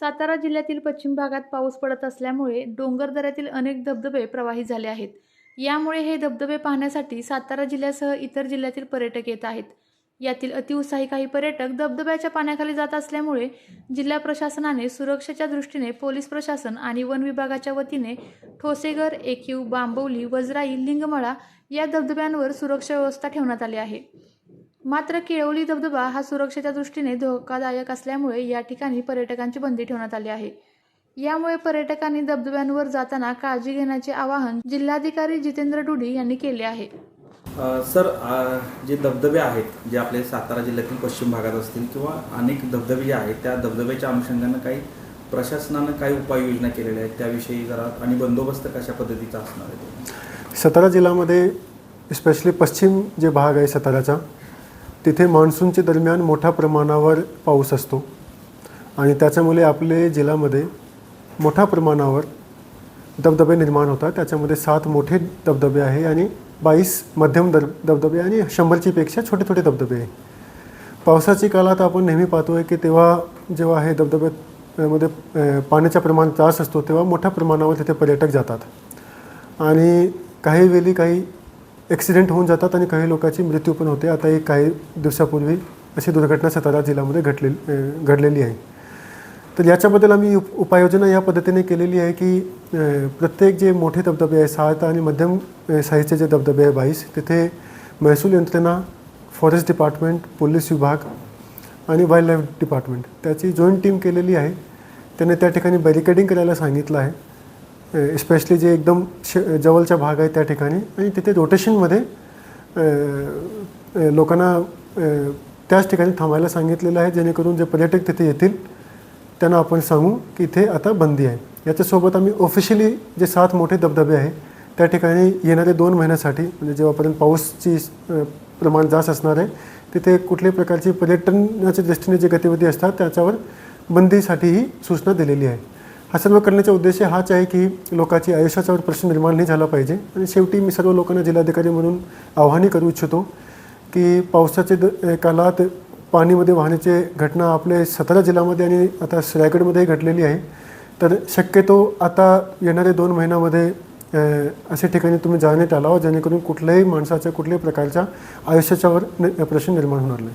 सातारा जिल्ह्यातील पश्चिम भागात पाऊस पडत असल्यामुळे डोंगर दऱ्यातील अनेक धबधबे प्रवाही झाले आहेत. यामुळे हे धबधबे पाहण्यासाठी सातारा जिल्ह्यासह इतर जिल्ह्यातील पर्यटक येत आहेत. यातील अतिउत्साही काही पर्यटक धबधब्याच्या पाण्याखाली जात असल्यामुळे जिल्हा प्रशासनाने सुरक्षेच्या दृष्टीने पोलीस प्रशासन आणि वन विभागाच्या वतीने ठोसेघर एकीव बांबवली वजराई लिंगमळा या धबधब्यांवर सुरक्षा व्यवस्था ठेवण्यात आली आहे. मात्र केळवली धबधबा हा सुरक्षेच्या दृष्टीने धोकादायक असल्यामुळे या ठिकाणी पर्यटकांची बंदी ठेवण्यात आली आहे यामुळे पर्यटकांनी धबधब्यांवर जाताना काळजी घेण्याचे आवाहन जिल्हाधिकारी जितेंद्र डुडी यांनी केले आहे सर जे धबधबे आहेत जे आपले सातारा जिल्ह्यातील पश्चिम भागात असतील किंवा अनेक धबधबे जे आहेत त्या धबधब्याच्या अनुषंगानं काही प्रशासनानं काही उपाययोजना केलेल्या आहेत त्याविषयी जरा आणि बंदोबस्त कशा पद्धतीचा असणार आहे? सातारा जिल्ह्यामध्ये स्पेशली पश्चिम जे भाग आहे साताऱ्याचा तिथे मान्सूनच्या दरम्यान मोठ्या प्रमाणावर पाऊस असतो. आणि त्याच्यामुळे आपले जिल्ह्यामध्ये मोठ्या प्रमाणावर धबधबे निर्माण होतात. त्याच्यामध्ये सात मोठे धबधबे आहे आणि बावीस मध्यम दर धबधबे आणि शंभरची पेक्षा छोटे छोटे धबधबे आहे. पावसाची काळात आपण नेहमी पाहतोय की तेव्हा जेव्हा हे धबधब्यामध्ये अ, पाण्याच्या प्रमाण त्रास असतो तेव्हा मोठ्या प्रमाणावर तिथे पर्यटक जातात. आणि काही वेळी काही ॲक्सिडेंट होऊन जातात आणि काही लोकांची मृत्यू पण होते. आता एक काही दिवसापूर्वी अशी दुर्घटना सातारा जिल्ह्यामध्ये घडलेली घडलेली आहे. तर याच्याबद्दल आम्ही उप उपाययोजना या पद्धतीने केलेली आहे की प्रत्येक जे मोठे धबधबे आहे सात आणि मध्यम साईजचे जे धबधबे आहे बाईस तिथे महसूल यंत्रणा फॉरेस्ट डिपार्टमेंट पोलीस विभाग आणि वाईल्ड लाईफ डिपार्टमेंट त्याची जॉईंट टीम केलेली आहे. त्याने त्या ठिकाणी बॅरिकेडिंग करायला सांगितलं आहे. स्पेशली जे एकदम श जवळचा भाग आहे त्या ठिकाणी. आणि तिथे रोटेशनमध्ये लोकांना त्याच ठिकाणी थांबायला सांगितलेलं आहे जेणेकरून जे पर्यटक तिथे येतील त्यांना आपण सांगू की इथे आता बंदी आहे. याच्यासोबत आम्ही ऑफिशियली जे सात मोठे धबधबे आहे त्या ठिकाणी येणाऱ्या दोन महिन्यासाठी म्हणजे जेव्हापर्यंत पाऊसची प्रमाण जास्त असणार आहे तिथे कुठल्याही प्रकारची पर्यटनाच्या दृष्टीने जे गतिविधी असतात त्याच्यावर बंदीसाठी ही सूचना दिलेली आहे. हा सर्व करण्याचा उद्देश हाच आहे की लोकांची आयुष्याच्यावर प्रश्न निर्माण नाही झाला पाहिजे. आणि शेवटी मी सर्व लोकांना जिल्हाधिकारी म्हणून आव्हानही करू इच्छितो की पावसाचे द काळात पाणीमध्ये वाहण्याचे घटना आपले सतारा जिल्ह्यामध्ये आणि आता रायगडमध्येही घडलेली आहे. तर शक्यतो आता येणाऱ्या दोन महिन्यामध्ये अशा ठिकाणी तुम्ही जाण्यात आलावं जेणेकरून कुठल्याही माणसाच्या कुठल्याही प्रकारच्या आयुष्याच्यावर प्रश्न निर्माण होणार नाही.